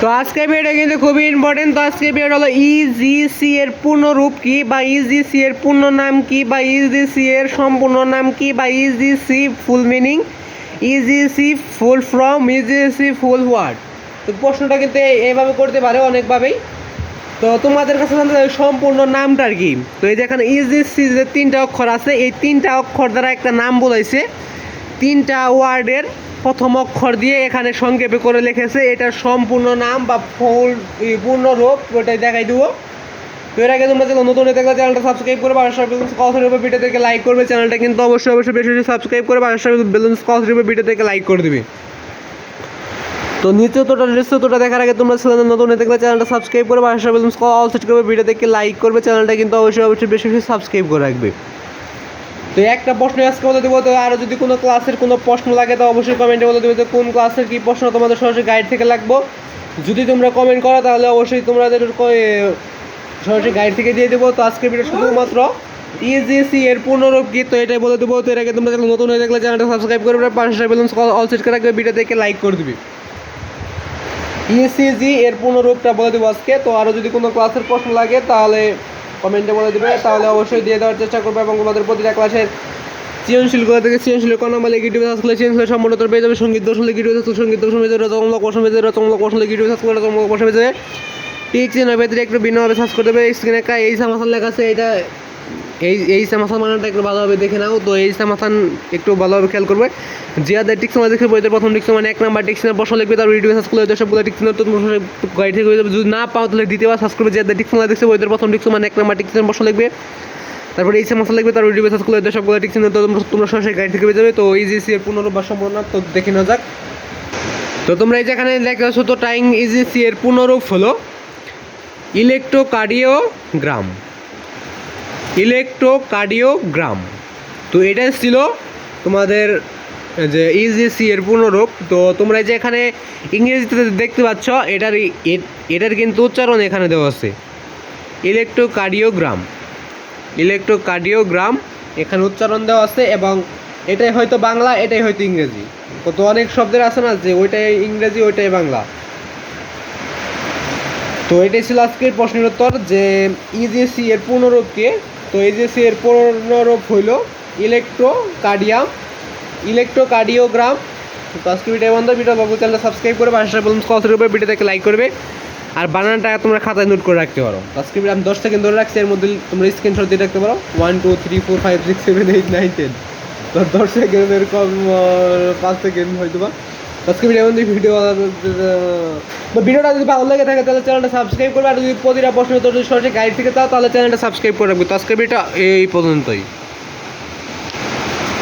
তো আজকে ভিডিও কিন্তু খুবই ইম্পর্টেন্ট তো আজকে ভিডিও হলো ইজিসি এর পূর্ণ রূপ কি বা ইজিসি এর পূর্ণ নাম কি বা ইজিসি এর সম্পূর্ণ নাম কি বা ECG full meaning ECG full from ECG full word তো প্রশ্নটা কিন্তু এই- এইভাবে করতে পারে অনেকভাবেই। তো তোমাদের কাছে জানতে হবে সম্পূর্ণ নামটার কি। তো এই যে এখানে ইজিসি যে তিনটা অক্ষর আছে, এই তিনটা অক্ষর দ্বারা একটা নাম বলাইছে। তিনটা ওয়ার্ডের প্রথম অক্ষর দিয়ে এখানে সংক্ষেপে করে লিখেছে এটার সম্পূর্ণ নাম বা ফুল পূর্ণ রূপ, ওটাই দেখাই দেবো। তো এর আগে তোমরা যদি নতুন থাকলে চ্যানেলটা সাবস্ক্রাইব করে বাসার বেলুন্স কলসের উপর ভিডিও থেকে লাইক করবে। চ্যানেলটা কিন্তু অবশ্যই অবশ্যই বেশি বেশি সাবস্ক্রাইব করে বাসার বেলুন্স কলসের উপর ভিডিও থেকে লাইক করে দিবে। তো নিচেতোটা নিচেতোটা দেখার আগে তোমরা চ্যানেল নতুন থাকলে চ্যানেলটা সাবস্ক্রাইব করে বাসার বেলুন্স অল সেট করবে ভিডিও থেকে লাইক করবে। চ্যানেলটা কিন্তু অবশ্যই অবশ্যই বেশি বেশি সাবস্ক্রাইব করে রাখবে। তো একটা প্রশ্ন আজকে বলে দেবো, তো আরও যদি কোনো ক্লাসের কোনো প্রশ্ন লাগে, তো অবশ্যই কমেন্টে বলে দেবে যে কোন ক্লাসের কী প্রশ্ন তোমাদের সরাসরি গাইড থেকে লাগবো। যদি তোমরা কমেন্ট করো, তাহলে অবশ্যই তোমাদের সরাসরি গাইড থেকে দিয়ে দেবো। তো আজকে ভিডিও শুধুমাত্র ইজিসি এর পূর্ণরূপ কি তো এটাই বলে দেবো। তো এর আগে তোমরা নতুন হয়ে থাকলে চ্যানেলটা সাবস্ক্রাইব করবে পাঁচশো বেলুন্স অল সেট করে রাখবে ভিডিও দেখে লাইক করে দিবি। ইসিজি এর পূর্ণরূপটা বলে দেবো আজকে। তো আরও যদি কোনো ক্লাসের প্রশ্ন লাগে, তাহলে কমেন্টে বলে দেবে, তাহলে অবশ্যই দিয়ে দেওয়ার চেষ্টা করবে এবং তোমাদের প্রতিটা ক্লাসের সৃজনশীলগুলো থেকে সৃজনশীল কোন নাম্বার গিটিভ করলে সৃজনশীল সম্পূর্ণ উত্তর পেয়ে যাবে। সংগীত দর্শন গিটিভ সার্চ সংগীত দর্শন পেয়ে যাবে রচনামূলক প্রশ্ন পেয়ে যাবে রচনামূলক প্রশ্ন গিটিভ করলে রচনামূলক প্রশ্ন পেয়ে যাবে। টিচ চিহ্নের ভেতরে একটু ভিন্নভাবে সার্চ করতে হবে স্ক্রিনে একটা এই সামাসান লেখা আছে, এটা এই এই সামাসান মানাটা একটু ভালোভাবে দেখে নাও। তো এই সামাসান একটু ভালোভাবে খেয়াল করবে। জিয়াদের টিক্স মানে দেখে বইতে প্রথম টিক্স মানে এক নাম্বার টিক্সের প্রশ্ন লিখবে তার ভিডিও সার্চ করলে সবগুলো টিক্স নতুন গাইড থেকে হয়ে যাবে। যদি না পাও তাহলে দ্বিতীয়বার সার্চ করবে, জিয়াদের টিক্স মানে দেখছে বইতে প্রথম টিক্স মানে এক নাম্বার টিক্সের প্রশ্ন লিখবে। তারপরে এই সমস্যা লিখবে তার ভিডিও সার্চ করলে সবগুলো টিক্স তোমরা তোমরা সরাসরি গাইড থেকে পেয়ে যাবে। তো ইজিসি এর পুনরূপ বা সম্পূর্ণ নাম তো দেখে নেওয়া যাক। তো তোমরা এই যেখানে দেখতে পাচ্ছ, তো টাইম ইজিসি এর পুনরূপ হলো ইলেকট্রোকার্ডিওগ্রাম। ইলেকট্রোকার্ডিওগ্রাম। তো এটা ছিল তোমাদের যে ইজিসি এর পুনরূপ তো তোমরা যে এখানে ইংরেজিতে দেখতে পাচ্ছ, এটার এটার কিন্তু উচ্চারণ এখানে দেওয়া আছে। ইলেকট্রোকার্ডিওগ্রাম। ইলেকট্রোকার্ডিওগ্রাম, এখানে উচ্চারণ দেওয়া আছে এবং এটাই হয়তো বাংলা, এটাই হয়তো ইংরেজি। তো অনেক শব্দের আছে না, যে ওইটাই ইংরেজি, ওইটাই বাংলা। তো এটাই ছিল আজকের প্রশ্নের উত্তর, যে ইজিসি এর পূর্ণরূপকে তো ইজিসি এর পূর্ণরূপ হইল ইলেকট্রোকার্ডিয়াম ইলেকট্রোকার্ডিওগ্রাম তো আজকে ভিডিও বন্ধ ভিডিও বাবু চ্যানেলটা সাবস্ক্রাইব করে বাসায় বলুন কল উপরে ভিডিওটাকে লাইক করবে। আর বানানটা তোমরা খাতায় নোট করে রাখতে পারো। আজকে আমি দশ সেকেন্ড ধরে রাখছি, এর মধ্যে তোমরা স্ক্রিনশট দিয়ে রাখতে পারো। One two three four five six seven eight nine ten তো দশ সেকেন্ড এরকম পাঁচ সেকেন্ড হয়তো বা আজকে ভিডিও ভিডিও ভিডিওটা যদি ভালো লাগে থাকে, তাহলে চ্যানেলটা সাবস্ক্রাইব করবে। আর যদি প্রতিটা প্রশ্ন যদি সরাসরি গাইড থেকে চাও, তাহলে চ্যানেলটা সাবস্ক্রাইব করে রাখবে। তো আজকে ভিডিওটা এই পর্যন্তই।